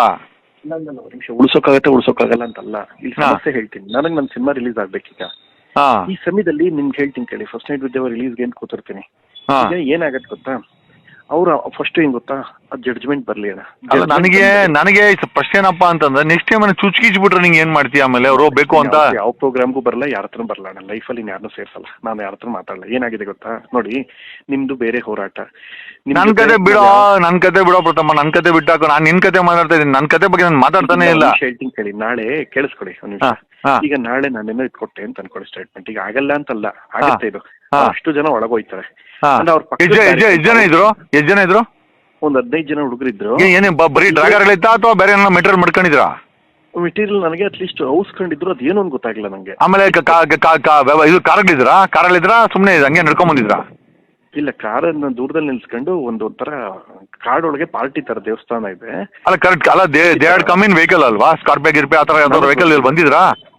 Speaker 2: ಇಲ್ಲ, ಇಲ್ಲ, ಇಲ್ಲ, ಒಂದ್ ನಿಮಿಷ ಉಳ್ಸೋಕ್ಕಾಗತ್ತೆ ಉಳ್ಸೋಕ್ಕಾಗಲ್ಲ ಅಂತಲ್ಲ. ಇಲ್ಲಿ
Speaker 1: ಹಾ.
Speaker 2: ಸಮಸ್ಯೆ ಹೇಳ್ತೀನಿ. ನನಗೆ ನನ್ನ ಸಿನಿಮಾ ರಿಲೀಸ್ ಆಗ್ಬೇಕೀಗ.
Speaker 1: ಹಾ.
Speaker 2: ಈ ಸಮಯದಲ್ಲಿ ನಿಮ್ಗೆ ಹೇಳ್ತೀನಿ ಕೇಳಿ. ಫಸ್ಟ್ ನೈಟ್ ವಿದ್ಯಾವ ರಿಲೀಸ್ಗೆ ಅಂತ ಕೂತಿರ್ತೀನಿ?
Speaker 1: ಹಾ.
Speaker 2: ಈಗ ಏನಾಗತ್ತೆ ಗೊತ್ತಾ? ಅವ್ರ ಫಸ್ಟ್ ಏನ್ ಗೊತ್ತಾ? ಆ ಜಡ್ಜ್ಮೆಂಟ್ ಬರ್ಲಿ ಅಣ್ಣ.
Speaker 1: ಅಲ್ಲ ನನಗೆ ನನಗೆ ಫಸ್ಟ್ ಏನಪ್ಪಾ ಅಂತಂದ್ರೆ ನೆಕ್ಸ್ಟ್ ಟೈಮ್ ಚುಚ್ಕಿಚ್ಬಿಟ್ರೆ ನಿಂಗೆ ಏನ್ ಮಾಡ್ತೀಯ ಆಮೇಲೆ? ಅವ್ರು ಬೇಕು ಅಂತ?
Speaker 2: ಯಾವ- ಪ್ರೋಗ್ರಾಮ್ಗೂ ಬರಲ್ಲ ಯಾರ ಹತ್ರ ಬರಲ್ಲ ನಾನು ಲೈಫಲ್ಲಿ ಯಾರನ್ನೂ ಸೇರ್ಸಲ್ಲ. ನಾನು ಯಾರ ಹತ್ರ ಮಾತಾಡಲ್ಲ ಏನಾಗಿದೆ ಗೊತ್ತಾ? ನೋಡಿ ನಿಮ್ದು ಬೇರೆ ಹೋರಾಟ.
Speaker 1: ನನ್ ಕತೆ ಬಿಡೋ ನನ್ ಕತೆ ಬಿಡೋ ಪ್ರಥಮ. ನನ್ ಕತೆ ಬಿಟ್ಟಾಕ ನಾನ್ ನಿನ್ ಕತೆ ಮಾತಾಡ್ತಾ ಇದ್ದೀನಿ. ನನ್ ಕತೆ ಬಗ್ಗೆ ನಾನು ಮಾತಾಡ್ತಾನೆ ಇಲ್ಲ.
Speaker 2: ಹೇಳ್ತೀನಿ ಕೇಳಿ. ನಾಳೆ ಕೇಳಿಸ್ಕೊಡಿ ಒಂದ್ ನಿಮಿಷ. ಈಗ ನಾಳೆ ನಾನೇನೋ ಇಟ್ಕೊಟ್ಟೆ ಅಂತ ಅನ್ಕೊಳ್ಳಿ ಸ್ಟೇಟ್ಮೆಂಟ್ ಈಗ ಆಗಲ್ಲ ಅಂತಲ್ಲ. ಆಗುತ್ತೆ ಇದು. ಅಷ್ಟು ಜನ ಒಳಗೋಯ್ತಾರೆ.
Speaker 1: ಹಾ.
Speaker 2: ಅಂದ್ರೆ ಅವ್ರ ಪಕ್ಕದ
Speaker 1: ಜನ- ಎಷ್ಟ್ ಜನ- ಎಷ್ಟ್ ಜನ ಇದ್ರು? ಎಷ್ಟ್ ಜನ ಇದ್ರು?
Speaker 2: ಒಂದ್ ಹದಿನೈದು ಜನ ಹುಡುಗರಿದ್ರು
Speaker 1: ಏ- ಏನೇ ಬ- ಬರೀ ಡ್ರಾಗರ್ ಇತ್ತಾ ಅಥವಾ ಬೇರೆ ಏನೋ ಮೆಟೀರಿಯಲ್ ಮಾಡ್ಕೊಂಡಿದ್ರಾ?
Speaker 2: ಮೆಟೀರಿಯಲ್ ನನಗೆ ಅಟ್ಲೀಸ್ಟ್ ಔಸ್ಕೊಂಡಿದ್ರು ಅದೇನು ಅಂತ ಗೊತ್ತಾಗ್ಲಿಲ್ಲ ನಂಗೆ.
Speaker 1: ಆಮೇಲೆ ಕ- ಕ- ಕಾ- ಕಾ- ವ್ಯವ- ಇದು ಕಾರಲ್ಲಿದ್ರಾ ಕಾರಲ್ಲಿದ್ರಾ ಸುಮ್ಮನೆ ಹಂಗೆ ನಡ್ಕೊಂಡ್ ಬಂದಿದ್ರಾ
Speaker 2: ಇಲ್ಲ ಕಾರನ್ನ ದೂರದಲ್ಲಿ ನಿಲ್ಸ್ಕೊಂಡು ಒಂದು ಒಂಥರ ಕಾಡೊಳಗೆ ಪಾರ್ಟಿ ತರ ದೇವಸ್ಥಾನ ಇದೆ.
Speaker 1: ಅಲ್ಲ ಕರೆಕ್ಟ್ ಅಲ್ಲ they they are come in vehicle ಅಲ್ವಾ? ಸ್ಕಾರ್ಪಿಯೋ ಗಿರ್ಪಿ ಆ ಥರ ಯಾವ್ದಾದ್ರು ವೆಹಿಕಲ್ ಇಲ್ಲಿ ಬಂದಿದ್ರಾ?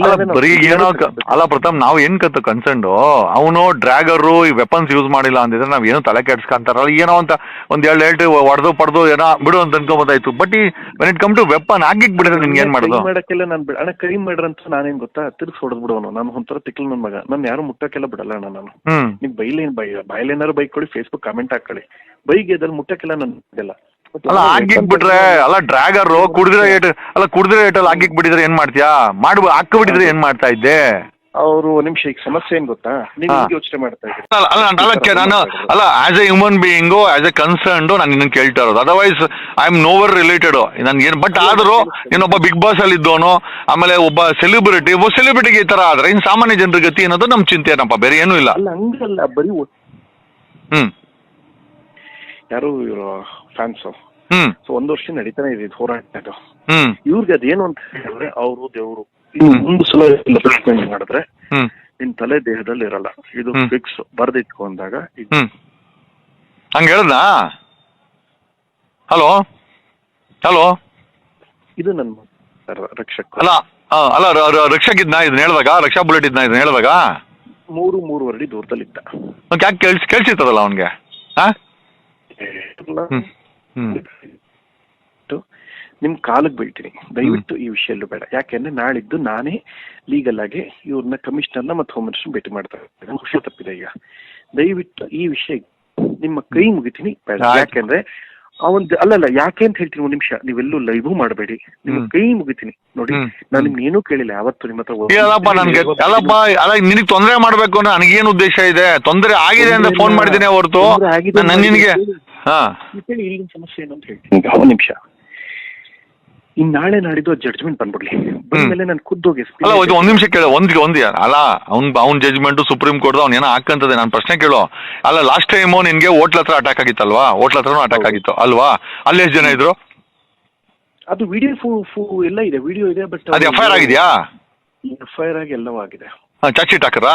Speaker 2: ನಾವು
Speaker 1: ಬರೀ ಏನೋ. ಅಲ್ಲ ಪ್ರಥಮ್ ನಾವು ಏನ್ ಕತ್ತ ಕನ್ಸರ್ನ್ ಅವನು ಡ್ರ್ಯಾಗರು ಈ ವೆಪನ್ಸ್ ಯೂಸ್ ಮಾಡಿಲ್ಲ ಅಂದಿದ್ರೆ ನಾವ್ ಏನೋ ತಲೆ ಕೆಡ್ಸ್ಕೊಂತಾರಲ್ಲ ಏನೋ ಅಂತ ಒಂದ್ ಎರಡು ಹೇಳ್ತಿ ಹೊಡೆದು ಪಡೆದು ಏನೋ ಬಿಡು ಅಂತ ಅನ್ಕೊಂಬೋದಾಯ್ತು. ಬಟ್ ಈ when it come to weapon ಆಗಿಕ್ ಬಿಡಿದ್ರೆ ನಿನ್ಗೆ ಏನ್ ಮಾಡೋದು?
Speaker 2: ಮಾಡಕ್ಕೆಲ್ಲ ನಾನು ಬಿಡ ಅಣ್ಣ ಕೈ ಮಾಡ್ರಂತ ನಾನೇನ್ ಗೊತ್ತಾ? ತಿರ್ಸ್ ಹೊಡೆದ್ ಬಿಡೋನು ನಾನು ಒಂಥರ ತಿಕ್ಲ್ ನನ್ ಮಗ. ನಾನು ಯಾರು ಮುಟ್ಟಕ್ಕೆಲ್ಲ ಬಿಡಲ್ಲ ಅಣ್ಣ ನಾನು. ನೀವು ಬೈಲೇನ್ ಬೈ ಬಾಯ್ಲೇನಾರು ಬೈಕ್ ಕೊಡಿ ಫೇಸ್ಬುಕ್ ಕಮೆಂಟ್ ಹಾಕೊಳ್ಳಿ. ಬೈಗೆ ಅದ್ರಲ್ಲಿ ಮುಟ್ಟಕ್ಕೆಲ್ಲ ನಾನು ಇದೆಲ್ಲ
Speaker 1: ಅಲ್ಲ ಹಾಕಿಕ್ ಬಿಟ್ರೆ ಅಲ್ಲ ಡ್ರ್ಯಾಗರು ಕುಡಿದ್ರೆ ಏಟ್ ಅಲ್ಲ ಕುಡಿದ್ರೆ ಏಟಲ್ಲಿ ಹಾಕಿಕ್ ಬಿಟ್ಟಿದ್ರೆ ಏನ್ ಮಾಡ್ತೀಯಾ? ಮಾಡ್ಬ ಹಾಕ ಬಿಟ್ಟಿದ್ರೆ ಏನ್ ಮಾಡ್ತಾ ಇದ್ದೆ?
Speaker 2: ಅವರು ನಿಮಿಷ ಈಗ ಸಮಸ್ಯೆ ಏನ್ ಗೊತ್ತಾ? ನೀವು ಯೋಚನೆ ಮಾಡ್ತಾ ಇದ್ದೀರಿ.
Speaker 1: ಅಲ್ಲ ಅಲ್ಲ ನಾನು ಅಲ್ಲ ನಾನು ಅಲ್ಲ as a human being as a concerned ನಾನು ನಿನ್ನ ಕೇಳ್ತಾ ಇರೋದು. Otherwise I am nowhere related ನನ್ಗೆ ಏನು ಬಟ್ ಆದರೂ ನೀನೊಬ್ಬ ಬಿಗ್ ಬಾಸ್ ಅಲ್ಲಿ ಇದ್ದವನು ಆಮೇಲೆ ಒಬ್ಬ ಸೆಲೆಬ್ರಿಟಿ ಒಬ್ಬ ಸೆಲೆಬ್ರಿಟಿಗೆ ಈ ತರ ಆದ್ರೆ ಇನ್ ಸಾಮಾನ್ಯ ಜನರ ಗತಿ ಅನ್ನೋದು ನಮ್ಮ ಚಿಂತೆ ಏನಪ್ಪ? ಬೇರೆ ಏನೂ ಇಲ್ಲ.
Speaker 2: ಅಲ್ಲ ಹಂಗಲ್ಲ ಬರೀ
Speaker 1: ಹ್ಮ್.
Speaker 2: ಯಾರು ಇವರು ಫ್ಯಾನ್ಸ್ ಸೊ ಒಂದ್ ವರ್ಷ ನಡೀತಾನೆ ಇದೆ ಇದು ಹೋರಾಟ ಇದು. ಇವ್ರಿಗೆ ಅದೇನು ಅಂತ ಹೇಳಿದ್ರೆ ಅವರು ದೇವರು ಒಂದು ಸಲ ರಿಪ್ರೆಸೆಂಟ್ ಮಾಡಿದ್ರೆ ನಿನ್ ತಲೆ ದೇಹದಲ್ಲಿ ಇರಲ್ಲ. ಇದು ಫಿಕ್ಸ್ ಬರ್ದಿಟ್ಕೊಂಡಾಗ
Speaker 1: ಅಂದಾಗ ಹಂಗ ಹಂಗೆ ಹಲೋ? ಹಲೋ?
Speaker 2: ಇದು ನನ್ನ ರಕ್ಷಕ
Speaker 1: ಅಲ್ಲ ಅಲ್ಲ ರಕ್ಷಕ ಇದ್ನ ಇದನ್ನ ಹೇಳ್ದಾಗ ರಕ್ಷಾ ಬುಲೆಟ್ ಇದ್ನ ಇದನ್ನ ಹೇಳಿದಾಗ
Speaker 2: ಮೂರು ಮೂರು ಅಡಿ ದೂರದಲ್ಲಿ
Speaker 1: ಇದ್ದ ಯಾಕೆ ಕೇಳಿಸ್ ಕೇಳಿಸಿರ್ತದಲ್ಲ ಅವನಿಗೆ? ಹಾ
Speaker 2: ನಿಮ್ ಕಾಲಿಗೆ ಬೀಳ್ತೀನಿ ದಯವಿಟ್ಟು ಈ ವಿಷಯಲ್ಲೂ ಬೇಡ. ಯಾಕೆಂದ್ರೆ ನಾಳಿದ್ದು ನಾನೇ ಲೀಗಲ್ ಆಗಿ ಇವ್ರನ್ನ ಕಮಿಷನರ್ನ ಮತ್ತೆ ಹೋಮ್ ಮಿನಿಸ್ಟರ್ ಭೇಟಿ ಮಾಡ್ತಾರೆ ಖುಷಿ ತಪ್ಪಿದೆ ಈಗ. ದಯವಿಟ್ಟು ಈ ವಿಷಯ ನಿಮ್ಮ ಕೈ ಮುಗಿತೀನಿ. ಬೇಡ. ಯಾಕೆಂದ್ರೆ ಅವನ್ ಅಲ್ಲಲ್ಲ ಯಾಕೆ ಅಂತ ಹೇಳ್ತೀನಿ ಒಂದ್ ನಿಮಿಷ. ನೀವೆಲ್ಲೂ ಲೈವ್ ಮಾಡಬೇಡಿ.
Speaker 1: ನಿಮ್.
Speaker 2: ಕೈ ಮುಗಿತೀನಿ. ನೋಡಿ. ನಾನು ನಿಮ್ಗೆ ಏನೂ ಕೇಳಿಲ್ಲ. ಯಾವತ್ತು ನಿಮ್ಮ ಹತ್ರ
Speaker 1: ನನ್ಗೆ ಅಲ್ಲಪ್ಪ ಅಲ್ಲ ನಿನಗೆ ತೊಂದರೆ ಮಾಡ್ಬೇಕು ಅಂದ್ರೆ ನನಗೇನು ಉದ್ದೇಶ ಇದೆ? ತೊಂದರೆ ಆಗಿದೆ ಅಂತ ಫೋನ್ ಮಾಡಿದ್ದೀನಿ ಹೊರತು. ನಿನಗೆ ಹಾ.
Speaker 2: ಇಲ್ಲಿನ ಸಮಸ್ಯೆ ಏನು ಅಂತ ಹೇಳ್ತೀನಿ ಈಗ ಒಂದ್ ನಿಮಿಷ. ಇನ್ ನಾಳೆ ನಾಡಿದ್ದು ಜಡ್ಜ್ಮೆಂಟ್ ಬಂದ್ಬಿಡ್ಲಿ. ಬಂದ್ಮೇಲೆ ನಾನು ಖುದ್ದೋಗಿ SP
Speaker 1: ಅಲ್ಲ ಇದು ಒಂದ್ ನಿಮಿಷ ಕೇಳ ಒಂದ್ ಒಂದ್ ಅಲ್ಲ ಅವ್ನ್ ಅವ್ನ್ ಜಜ್ಮೆಂಟ್ ಸುಪ್ರೀಂ ಕೋರ್ಟ್ ಅವ್ನ ಏನೋ ಹಾಕಂತದೆ ನಾನು ಪ್ರಶ್ನೆ ಕೇಳು. ಅಲ್ಲ ಲಾಸ್ಟ್ ಟೈಮ್ ನಿನ್ಗೆ ಹೋಟ್ಲ್ ಹತ್ರ ಅಟ್ಯಾಕ್ ಆಗಿತ್ತಲ್ವಾ? ಹೋಟ್ಲ ಹತ್ರನೂ ಅಟ್ಯಾಕ್ ಆಗಿತ್ತು ಅಲ್ವಾ? ಅಲ್ಲಿ ಎಷ್ಟು ಜನ ಇದ್ರು?
Speaker 2: ಅದು ವಿಡಿಯೋ ಫೂ ಫೂ ಎಲ್ಲ ಇದೆ ವಿಡಿಯೋ ಇದೆ ಬಟ್
Speaker 1: ಅದು ಎಫ್ ಐ ಆರ್ ಆಗಿದ್ಯಾ?
Speaker 2: ಎಫ್ ಐ ಆರ್ ಆಗಿ ಎಲ್ಲವೂ ಆಗಿದೆ.
Speaker 1: ಚಾರ್ಜ್ ಶೀಟ್ ಹಾಕರಾ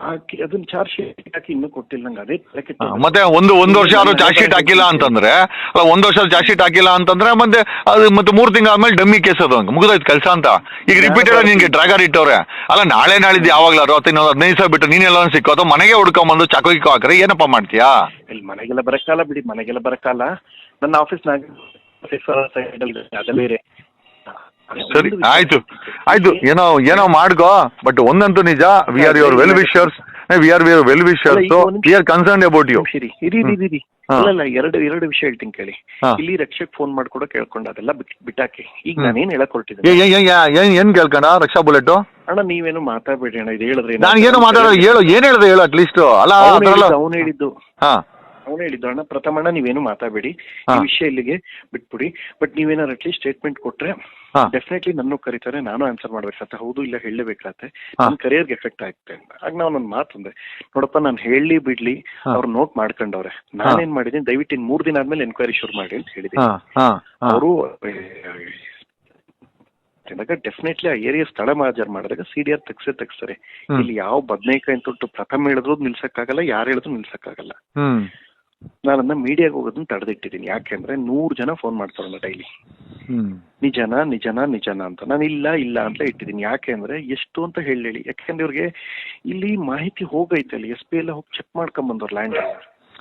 Speaker 2: ಹಾಕಿ ಅದನ್ನ ಚಾರ್ಜ್ ಶೀಟ್ ಹಾಕಿ ಇನ್ನೂ ಕೊಟ್ಟಿಲ್ಲ ನಂಗೆ ಅದೇ ತಲೆ ಕೆಟ್ಟ
Speaker 1: ಮತ್ತೆ ಒಂದು ಒಂದು ವರ್ಷ ಯಾರು ಚಾರ್ಜ್ ಶೀಟ್ ಹಾಕಿಲ್ಲ ಅಂತಂದ್ರೆ ಅಲ್ಲ ಒಂದು ವರ್ಷ ಚಾರ್ಜ್ ಶೀಟ್ ಹಾಕಿಲ್ಲ ಅಂತಂದ್ರೆ ಮತ್ತೆ ಅದು ಮತ್ತೆ ಮೂರು ತಿಂಗಳ ಆದ್ಮೇಲೆ ಡಮ್ಮಿ ಕೇಸ್ ಅದು ಮುಗಿದೋಯ್ತು ಕೆಲಸ ಅಂತ. ಈಗ ರಿಪೀಟೆಡ್ ನಿಂಗೆ ಡ್ರಾಗರ್ ಇಟ್ಟವ್ರೆ. ಅಲ್ಲ ನಾಳೆ ನಾಳಿದ್ದು ಯಾವಾಗ್ಲಾರು ಅಥವಾ ಇನ್ನೊಂದು ಹದಿನೈದು ಸಾವಿರ ಬಿಟ್ಟು ನೀನೆಲ್ಲ ಸಿಕ್ಕೋ ಅಥವಾ ಮನೆಗೆ ಹುಡ್ಕೊಂಬಂದು ಚಾಕು ಗಿಕ್ಕು ಹಾಕ್ರೆ ಏನಪ್ಪ ಮಾಡ್ತೀಯಾ?
Speaker 2: ಇಲ್ಲಿ ಮನೆಗೆಲ್ಲ ಬರಕ್ಕಾಲ ಬಿಡಿ ಮನೆಗೆಲ್ಲ ಬರಕ್ಕಾಲ ನನ್ನ ಆಫೀಸ್ನಾಗ ಅದ ಬೇರೆ.
Speaker 1: ಸರಿ. ಆಯ್ತು. ಆಯ್ತು ಏನೋ ಏನೋ ಮಾಡ್ಕೋ ಬಟ್ ಒಂದಂತೂ ನಿಜ we are your well wishers we are are well wishers
Speaker 2: ಅಲ್ಲ.
Speaker 1: We are concern about you
Speaker 2: ಇರಿ ಇರಿ ಇರಿ, ಇರಿ. ಎರಡು ಎರಡು ವಿಷಯ ಹೇಳ್ತೀನಿ ಕೇಳಿ. ಇಲ್ಲಿ ರಕ್ಷಕ್ ಫೋನ್ ಮಾಡ್ಕೊಡೋ ಕೇಳ್ಕೊಂಡ ಅದೆಲ್ಲ ಬಿಟ್- ಬಿಟ್ಟಾಕಿ. ಈಗ. ನಾನೇನ್ ಹೇಳಕ್ ಹೊರಟಿದ್ದೆ
Speaker 1: ಏನ್ ಕೇಳ್ಕಣ ಕೇಳ್ಕೊಂಡ ರಕ್ಷಾ ಬುಲೆಟ್?
Speaker 2: ಅಣ್ಣ ನೀವೇನು ಮಾತಾಡ್ಬೇಡಿ ಅಣ್ಣ ಇದು ಹೇಳಿದ್ರೆ
Speaker 1: ನಾನು ಏನು ಮಾತಾಡೋ ಹೇಳು ಏನ್ ಹೇಳ್ದೆ ಹೇಳು ಅಟ್ಲೀಸ್ಟ್ ಅಲ್ಲ
Speaker 2: ಅವ್ನು ಹೇಳಿದ್ದು.
Speaker 1: ಹಾ.
Speaker 2: ಅವನು ಹೇಳಿದ್ದು ಅಣ್ಣ ಪ್ರಥಮಣ್ಣ ನೀವೇನು ಮಾತಾಡಬೇಡಿ. ಈ ವಿಷಯ ಇಲ್ಲಿಗೆ ಬಿಟ್ಬಿಡಿ. ಬಟ್ ನೀವೇನಾದ್ರು ಅಟ್ಲೀಸ್ಟ್ ಸ್ಟೇಟ್ಮೆಂಟ್ ಕೊಟ್ರೆ. ಡೆಫಿನೆಟ್ಲಿ ನನ್ನ ಕರೀತಾರೆ ನಾನು ಆನ್ಸರ್ ಮಾಡ್ಬೇಕಾಗತ್ತೆ. ಹೌದು ಇಲ್ಲ
Speaker 1: ಹೇಳಬೇಕಾಗತ್ತೆ.
Speaker 2: ನನ್ನ ಕರಿಯರ್ಗೆ ಎಫೆಕ್ಟ್ ಆಗುತ್ತೆ ಅಂತ. ಆಗ ನಾವು ಮಾತು ಮಾತಂದೆ ನೋಡಪ್ಪ ನಾನು ಹೇಳಿ ಬಿಡ್ಲಿ. ಅವ್ರು ನೋಟ್ ಮಾಡ್ಕೊಂಡವ್ರೆ. ನಾನೇನ್ ಮಾಡಿದೀನಿ ದಯವಿಟ್ಟು ಇನ್ ಮೂರ್ ದಿನ ಆದ್ಮೇಲೆ ಎನ್ಕ್ವೈರಿ ಶುರು ಮಾಡಿ ಅಂತ
Speaker 1: ಹೇಳಿದೆ
Speaker 2: ಅವರು ಡೆಫಿನೆಟ್ಲಿ ಆ ಏರಿಯಾ ಸ್ಥಳ ಮಾಜರ್ ಮಾಡಿದಾಗ ಸಿ ಡಿ ಆರ್ ತೆಗ್ಸೇ ತೆಗ್ಸ್ತಾರೆ. ಇಲ್ಲಿ ಯಾವ ಬದನೇಕಾಯಿ ತೊಟ್ಟು ಪ್ರಥಮ ಹೇಳಿದ್ರು ನಿಲ್ಸಕ್ಕಾಗಲ್ಲ ಯಾರು ಹೇಳಿದ್ರು ನಿಲ್ಸಕ್ಕಾಗಲ್ಲ.
Speaker 1: ಹ್ಮ್
Speaker 2: ಮೀಡಿಯಾಗ ಹೋಗೋದನ್ನ ತಡೆದಿಟ್ಟಿದ್ದೀನಿ. ಯಾಕೆಂದ್ರೆ ನೂರು ಜನ ಫೋನ್ ಮಾಡ್ತಾರಲ್ಲ ಡೈಲಿ
Speaker 1: ನಿಜನ
Speaker 2: ನಿಜನ ನಿಜನ ನಿಜನಾ ಅಂತ. ನಾನು ಇಲ್ಲ ಇಲ್ಲ ಅಂತ ಇಟ್ಟಿದ್ದೀನಿ. ಯಾಕೆಂದ್ರೆ ಎಷ್ಟು ಅಂತ ಹೇಳಿ ಯಾಕೆಂದ್ರೆ ಇವ್ರಿಗೆ ಇಲ್ಲಿ ಮಾಹಿತಿ ಹೋಗೈತೆ ಅಲ್ಲಿ. ಎಸ್ ಪಿ ಎಲ್ಲ ಹೋಗಿ ಚೆಕ್ ಮಾಡ್ಕೊಂಡ್ ಬಂದವ್ರು ಲ್ಯಾಂಡ್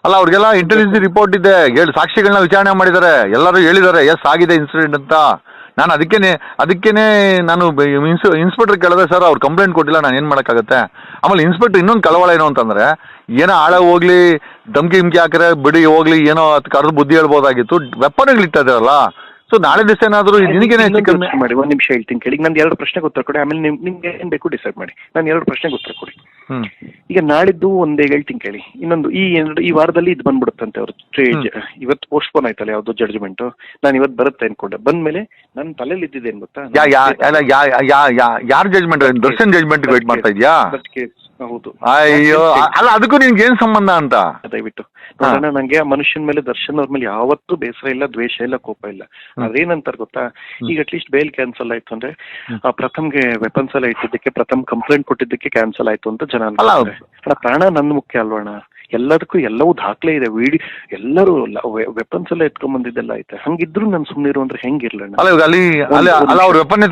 Speaker 1: ಅಲ್ಲ ಅವ್ರಿಗೆಲ್ಲ ಇಂಟೆಲಿಜೆನ್ಸ್ ರಿಪೋರ್ಟ್ ಇದೆ. ಹೇಳಿ ಸಾಕ್ಷಿಗಳನ್ನ ವಿಚಾರಣೆ ಮಾಡಿದ್ದಾರೆ. ಎಲ್ಲರೂ ಹೇಳಿದ್ದಾರೆ ಎಸ್ ಆಗಿದೆ ಇನ್ಸಿಡೆಂಟ್ ಅಂತ. ನಾನು ಅದಕ್ಕೇನೆ ಅದಕ್ಕೇನೆ ನಾನು ಇನ್ಸ್ಪೆಕ್ಟರ್ ಕೇಳಿದೆ ಸರ್ ಅವ್ರು ಕಂಪ್ಲೇಂಟ್ ಕೊಟ್ಟಿಲ್ಲ ನಾನು ಏನು ಮಾಡೋಕ್ಕಾಗತ್ತೆ? ಆಮೇಲೆ ಇನ್ಸ್ಪೆಕ್ಟರ್ ಇನ್ನೊಂದು ಕಳವಳ ಏನು ಅಂತಂದ್ರೆ ಏನೋ ಆಳ ಹೋಗ್ಲಿ ಧಮ್ಕಿ ಗಿಮ್ಕಿ ಹಾಕಿದ್ರೆ ಬಿಡಿ ಹೋಗ್ಲಿ ಏನೋ ಅದು ಕರೆದು ಬುದ್ಧಿ ಹೇಳ್ಬೋದಾಗಿತ್ತು ವೆಪನ್ಗಳು ಇಡ್ತಾ ಸೊ ನಾಳೆ ದಿವಸ ಏನಾದರೂ ನಿನಗೇನೆ ಹೆಚ್ಚು ಕಮ್ಮಿ
Speaker 2: ಮಾಡಿ ಒಂದ್ ನಿಮಿಷ ಹೇಳ್ತೀನಿ ಕೇಳಿ. ನಂದು ಎರಡು ಪ್ರಶ್ನೆಗೆ ಉತ್ತರ ಕೊಡಿ ಆಮೇಲೆ ನಿಮ್ ನಿಮ್ಗೆ ಏನ್ ಬೇಕು ಡಿಸೈಡ್ ಮಾಡಿ. ನಾನು ಎರಡು ಪ್ರಶ್ನೆಗೆ ಉತ್ತರ ಕೊಡಿ.
Speaker 1: ಹ್ಮ್.
Speaker 2: ಈಗ ನಾಳಿದ್ದು ಒಂದೇ ಹೇಳ್ತೀನಿ ಕೇಳಿ. ಇನ್ನೊಂದು ಈ ಎರಡು ಈ ವಾರದಲ್ಲಿ ಇದು ಬಂದ್ಬಿಡುತ್ತಂತೆ ಅವ್ರ ಸ್ಟೇಜ್ ಇವತ್ತು ಪೋಸ್ಟ್ಪೋನ್ ಆಯ್ತಲ್ಲ ಯಾವ್ದೋ ಜಡ್ಜ್ಮೆಂಟ್ ನಾನು ಇವತ್ತು ಬರುತ್ತೆ ಅನ್ಕೊಂಡೆ. ಬಂದ್ಮೇಲೆ ನನ್ನ ತಲೆಯಲ್ಲಿ ಇದ್ದಿದ್ದೇನು ಗೊತ್ತಾ?
Speaker 1: ಯಾರ್ ಜಜ್ಮೆಂಟ್ ದರ್ಶನ್ ಜಜ್ಮೆಂಟ್ ವೇಟ್ ಮಾಡ್ತಾ ಇದೆಯಾ?
Speaker 2: ಹೌದು.
Speaker 1: ಅಯ್ಯೋ ಅಲ್ಲ ಅದಕ್ಕೂ ನಿನ್ಗೆ ಏನ್ ಸಂಬಂಧ ಅಂತ?
Speaker 2: ದಯವಿಟ್ಟು. ನೋಡೋಣ ನಂಗೆ ಆ ಮನುಷ್ಯನ ಮೇಲೆ ದರ್ಶನ್ ಅವ್ರ ಮೇಲೆ ಯಾವತ್ತೂ ಬೇಸರ ಇಲ್ಲ ದ್ವೇಷ ಇಲ್ಲ ಕೋಪ ಇಲ್ಲ. ಅದೇನಂತಾರ ಗೊತ್ತಾ? ಈಗ ಅಟ್ಲೀಸ್ಟ್ ಬೇಲ್ ಕ್ಯಾನ್ಸಲ್ ಆಯ್ತು ಅಂದ್ರೆ ಆ ಪ್ರಥಮ್ಗೆ ವೆಪನ್ಸ್ ಎಲ್ಲ ಇಟ್ಟಿದ್ದಕ್ಕೆ ಪ್ರಥಮ್ ಕಂಪ್ಲೇಂಟ್ ಕೊಟ್ಟಿದ್ದಕ್ಕೆ ಕ್ಯಾನ್ಸಲ್ ಆಯ್ತು ಅಂತ ಜನ ಅಣ್ಣ ಪ್ರಾಣ ನನ್ ಮುಖ್ಯ ಅಲ್ವಣ್ಣ ಎಲ್ಲದಕ್ಕೂ ಎಲ್ಲವೂ ದಾಖಲೆ ಇದೆ. ವಿಡಿ ಎಲ್ಲರೂ ವೆಪನ್ಸ್ ಎಲ್ಲ ಎತ್ಕೊಂಡ್ ಬಂದಿದ್ದೆಲ್ಲ ಐತೆ. ಹಂಗಿದ್ರು ನಾನು ಸುಮ್ಮನೆ ಅಂದ್ರೆ ಹೆಂಗಿರ್ಲಣ್ಣ
Speaker 1: ಅಲ್ಲ ಅಲ್ಲಿ ಅವ್ರು ವೆಪನ್